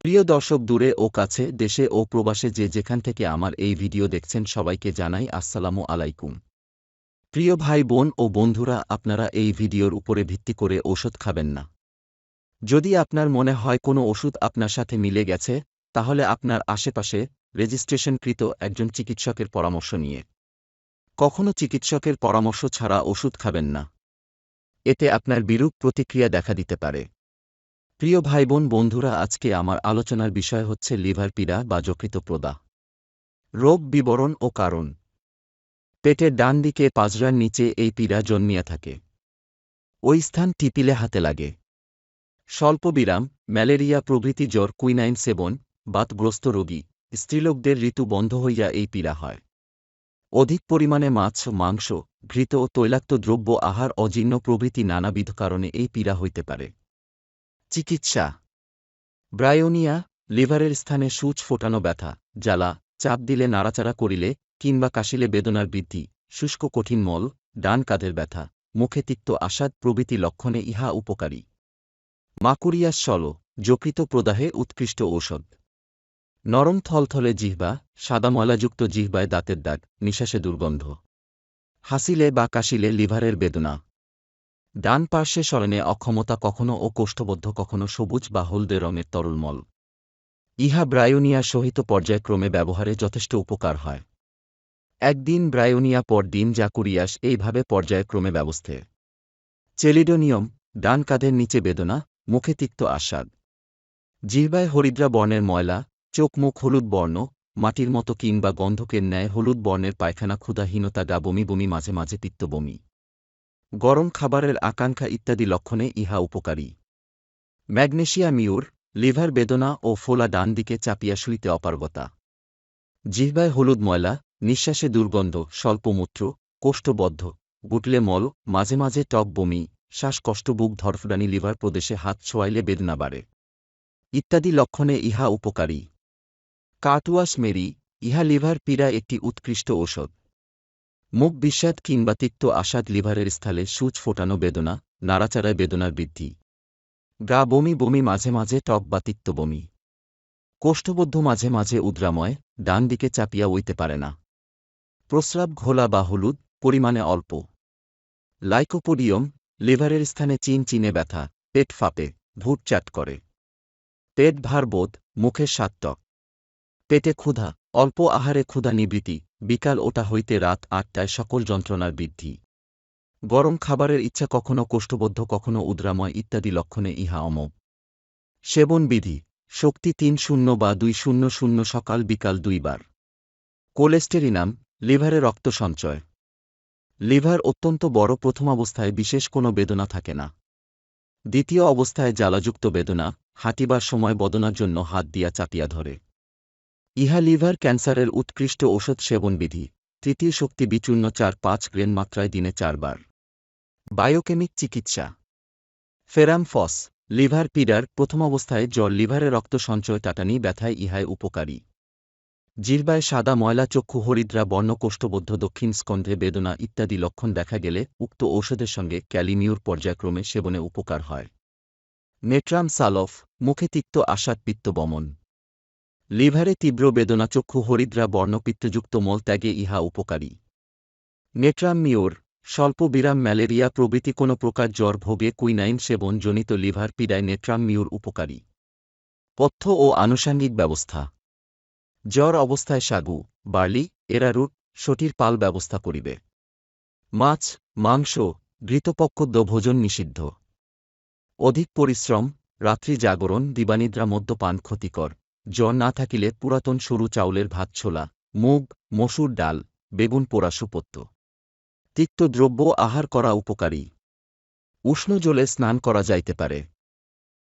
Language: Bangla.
প্রিয় দর্শক দূরে ও কাছে, দেশে ও প্রবাসে যে যেখান থেকে আমার এই ভিডিও দেখছেন সবাইকে জানাই আসসালামু আলাইকুম। প্রিয় ভাই, বোন ও বন্ধুরা, আপনারা এই ভিডিওর উপরে ভিত্তি করে ওষুধ খাবেন না। যদি আপনার মনে হয় কোনো ওষুধ আপনার সাথে মিলে গেছে, তাহলে আপনার আশেপাশে রেজিস্ট্রেশনকৃত একজন চিকিৎসকের পরামর্শ নিয়ে। কখনো চিকিৎসকের পরামর্শ ছাড়া ওষুধ খাবেন না। এতে আপনার বিরূপ প্রতিক্রিয়া দেখা দিতে পারে। প্রিয় ভাই বোন বন্ধুরা, আজকে আমার আলোচনার বিষয় হচ্ছে লিভার পীড়া বা যকৃত প্রদা রোগ বিবরণ ও কারণ। পেটের ডান দিকে পাজরার নিচে এই পীড়া জন্মিয়া থাকে। ওই স্থান টিপিলে হাতে লাগে। স্বল্প বিরাম, ম্যালেরিয়া প্রভৃতি জ্বর, কুইনাইন সেবন, বাতগ্রস্ত রোগী, স্ত্রীলোকদের ঋতু বন্ধ হইয়া এই পীড়া হয়। অধিক পরিমাণে মাছ, মাংস, ঘৃত ও তৈলাক্ত দ্রব্য, আহার, অজীর্ণ প্রভৃতি নানাবিধ কারণে এই পীড়া হইতে পারে। চিকিৎসা। ব্রায়োনিয়া, লিভারের স্থানে সূচ ফোটানো ব্যথা, জ্বালা, চাপ দিলে নাড়াচাড়া করিলে কিংবা কাশিলে বেদনার বৃদ্ধি, শুষ্ক কঠিন মল, ডান কাঁধের ব্যথা, মুখে তিক্ত আসাদ প্রভৃতি লক্ষণে ইহা উপকারী। মাকুরিয়াস সল যকৃত প্রদাহে উৎকৃষ্ট ঔষধ। নরম থলথলে জিহ্বা, সাদা ময়লাযুক্ত জিহ্বায় দাঁতের দাগ, নিঃশ্বাসে দুর্গন্ধ। হাসিলে বা কাশিলে লিভারের বেদনা। ডান পার্শ্বে সরণে অক্ষমতা কখনও ও কোষ্ঠবদ্ধ কখনও সবুজ বা হলদে রঙের তরলমল। ইহা ব্রায়োনিয়া সহিত পর্যায়ক্রমে ব্যবহারে যথেষ্ট উপকার হয়। একদিন ব্রায়োনিয়া পর দিন যা কুরিয়াস এইভাবে পর্যায়ক্রমে ব্যবস্থে। চেলিডোনিয়ম, ডান কাঁধের নিচে বেদনা, মুখে তিক্ত আস্বাদ। জিহ্বায় হরিদ্রা বর্ণের ময়লা চোখ মুখ হলুদ বর্ণ, মাটির মতো কিংবা গন্ধকের ন্যায় হলুদ বর্ণের পায়খানা ক্ষুধাহীনতা গা বমি বমি মাঝে মাঝে তিক্ত বমি। গরম খাবারের আকাঙ্ক্ষা ইত্যাদি লক্ষণে ইহা উপকারী। ম্যাগনেশিয়া মিউর, লিভার বেদনা ও ফোলা ডান দিকে চাপিয়া শুইতে অপারগতা। জিহ্বায় হলুদ ময়লা, নিঃশ্বাসে দুর্গন্ধ, স্বল্পমূত্র, কোষ্ঠবদ্ধ, গুটলে মল, মাঝে মাঝে টক বমি, শ্বাসকষ্ট, বুক ধরফুডানি লিভার প্রদেশে হাত ছোয়াইলে বেদনা বাড়ে। ইত্যাদি লক্ষণে ইহা উপকারী। কাটুয়াস মেরি, ইহা লিভার পীড়া একটি উৎকৃষ্ট ঔষধ। মুখ বিষাদ কিংবা তিক্ত আসাদ লিভারের স্থলে সূচ ফোটানো বেদনা, নাড়াচাড়ায় বেদনার বৃদ্ধি। গা বমি বমি মাঝে মাঝে টক বা তিক্ত বমি। কোষ্ঠবদ্ধ মাঝে মাঝে উদ্রাময়, ডান দিকে চাপিয়া উইতে পারে না। প্রস্রাব ঘোলা বা হলুদ, পরিমাণে অল্প। লাইকোপোডিয়ম, লিভারের স্থানে চিন চিনে ব্যথা, পেট ফাঁপে ভুট চাট করে। পেট ভারবোধ মুখের সাতটক পেটে ক্ষুধা, অল্প আহারে ক্ষুধা নিবৃত্তি বিকাল ওটা হইতে রাত আটটায় সকল যন্ত্রণার বৃদ্ধি। গরম খাবারের ইচ্ছা কখনো কোষ্ঠবদ্ধ, কখনো উদ্রাময় ইত্যাদি লক্ষণে ইহা অমোঘ। সেবন বিধি, শক্তি তিন শূন্য বা দুই শূন্য শূন্য সকাল বিকাল দুইবার। কোলেস্টেরিনাম, লিভারে রক্ত সঞ্চয়। লিভার অত্যন্ত বড় প্রথমাবস্থায় বিশেষ কোনো বেদনা থাকে না। দ্বিতীয় অবস্থায় জ্বালাযুক্ত বেদনা, হাঁটিবার সময় বদনার জন্য হাত দিয়া চাপিয়া ধরে। ইহা লিভার ক্যান্সারের উৎকৃষ্ট ঔষধ সেবনবিধি। তৃতীয় শক্তি বিচূর্ণ চার পাঁচ গ্রেন মাত্রায় দিনে চারবার। বায়োকেমিক চিকিৎসা। ফেরাম ফস, লিভার পিডার, প্রথম অবস্থায় জ্বর, লিভারে রক্ত সঞ্চয়, টাটানি, ব্যথায় ইহায় উপকারী। জিরবায় সাদা ময়লা, চক্ষু হরিদ্রা, বর্ণ কোষ্ঠবদ্ধ, দক্ষিণ স্কন্ধে বেদনা ইত্যাদি লক্ষণ দেখা গেলে উক্ত ঔষধের সঙ্গে ক্যালিমিউর পর্যায়ক্রমে সেবনে উপকার হয়। নেট্রাম সালফ, মুখে তিক্ত আষাদ পিত্ত বমন। লিভারে তীব্র বেদনা চক্ষু হরিদ্রা বর্ণপিত্তযুক্ত মলত্যাগে ইহা উপকারী। নেট্রাম মিওর স্বল্প বিরাম ম্যালেরিয়া প্রভৃতি কোনো প্রকার জ্বর, ভোগে, কুইনাইন সেবন জনিত লিভার পীড়ায় নেট্রাম মিউর উপকারী। পথ্য ও আনুষাঙ্গিক ব্যবস্থা। জ্বর অবস্থায় সাগু, বার্লি এরারুট সটির পাল ব্যবস্থা করিবে। মাছ, মাংস ঘৃতপক্ষদ্য ভোজন নিষিদ্ধ। অধিক পরিশ্রম, রাত্রি জাগরণ, দিবানিদ্রা মদ্যপান ক্ষতিকর। জ্বর না থাকিলে পুরাতন সরু চাউলের ভাত ছোলা, মুগ, মসুর ডাল, বেগুন পোড়া সুপত্য। তিক্ত দ্রব্য আহার করা উপকারী। উষ্ণ জলে স্নান করা যাইতে পারে।